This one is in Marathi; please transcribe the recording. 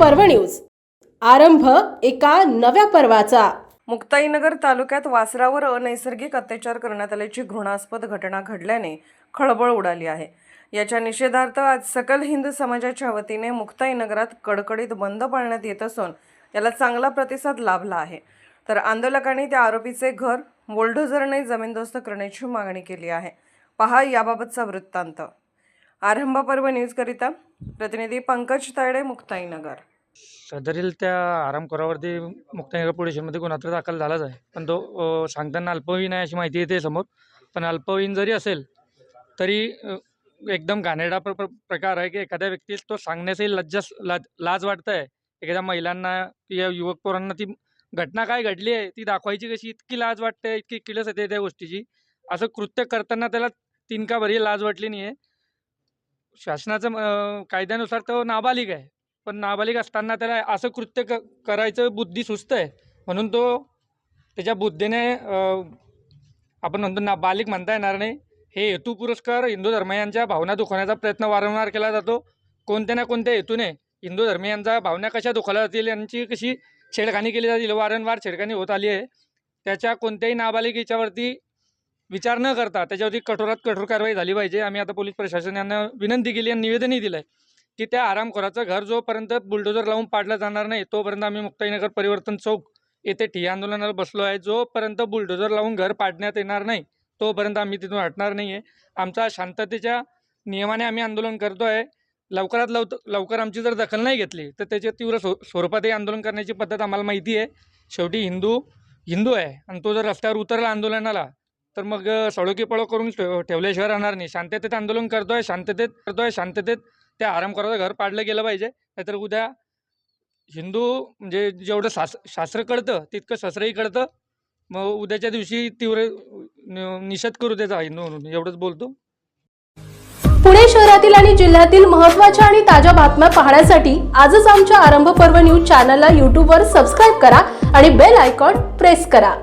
पर्व न्यूज. आरंभ एका नव्या पर्वाचा. मुक्ताईनगर तालुक्यात वासरावर अनैसर्गिक अत्याचार करण्यात आल्याची घृणास्पद घटना घडल्याने खळबळ उडाली आहे. याच्या निषेधार्थ आज सकल हिंदू समाजाच्या वतीने मुक्ताईनगरात कडकडीत बंद पाळण्यात येत असून याला चांगला प्रतिसाद लाभला आहे. तर आंदोलकांनी त्या आरोपीचे घर बुलडोझरने जमीनदोस्त करण्याची मागणी केली आहे. पहा याबाबतचा वृत्तांत. आरंभ पर्व न्यूजकरिता प्रतिनिधी पंकज तायडे मुक्ताईनगर. सदरील त्या आरामखोरावरती मुक्ताईनगर पोलीस स्टेशनमध्ये गुन्हा तर दाखल झालाच आहे. पण तो अ, सांगताना अल्पवयीन आहे अशी माहिती येते समोर. पण अल्पवयीन जरी असेल तरी अ, एकदम घाणेरडा प्र प्र- प्रकार आहे की एखाद्या व्यक्तीस तो सांगण्याचाही लज्जा लाज लाज वाटतं आहे एखाद्या महिलांना या युवक पोरांना ती घटना काय घडली आहे ती दाखवायची कशी इतकी लाज वाटते इतकी किळस येते त्या गोष्टीची. असं कृत्य करताना त्याला तिनका भरी लाज वाटली नाही आहे शासनाचं कायद्यानुसार तो नाबालिग आहे. पण नाबालिग असताना त्याला असं कृत्य क करायचं बुद्धी सुस्त आहे. म्हणून तो त्याच्या बुद्धीने आपण म्हणतो ना बालिक म्हणता येणार नाही. हे हेतू पुरस्कार हिंदू धर्मियांच्या भावना दुखवण्याचा प्रयत्न वारंवार केला जातो. कोणत्या ना कोणत्या हेतूने हिंदू धर्मियांच्या भावना कशा दुखावल्या जातील यांची कशी छेडखानी केली जातील वारंवार छेडखानी होत आली आहे. त्याच्या कोणत्याही नाबालिक याच्यावरती विचार न करता त्याच्यावरती कठोरात कठोर कारवाई झाली पाहिजे. आम्ही आता पोलीस प्रशासन यांना विनंती केली आणि निवेदनही दिलं आहे की त्या आरामखोराचं घर जोपर्यंत बुलडोजर लावून पाडलं जाणार नाही तोपर्यंत आम्ही मुक्ताईनगर परिवर्तन चौक येथे ठिय्या आंदोलनाला बसलो आहे. जोपर्यंत बुलडोजर लावून घर पाडण्यात येणार नाही तोपर्यंत आम्ही तिथून हटणार नाही आहे आमचा शांततेच्या नियमाने आम्ही आंदोलन करतो आहे लवकरात लव लवकर आमची जर दखल नाही घेतली तर त्याच्या तीव्र स्व स्वरूपातही आंदोलन करण्याची पद्धत आम्हाला माहिती आहे. शेवटी हिंदू हिंदू आहे आणि तो जर रस्त्यावर उतरला आंदोलनाला तर मग सळोकी पळो करून ठेव ठेवल्याशिवाय राहणार नाही. शांततेत आंदोलन करतोय शांततेत करतोय शांततेत त्या आरामखोराचं घर पाडलं गेलं पाहिजे. नाहीतर उद्या हिंदू म्हणजे जेवढं शास शास्त्र कळतं तितकं शस्त्रही कळतं. मग उद्याच्या दिवशी तीव्र निषेध करू त्याचा हिंदू म्हणून एवढंच बोलतो. पुणे शहरातील आणि जिल्ह्यातील महत्त्वाच्या आणि ताज्या बातम्या पाहण्यासाठी आजच आमच्या आरंभ पर्व न्यूज चॅनलला यूट्यूबवर सबस्क्राईब करा आणि बेल आयकॉन प्रेस करा.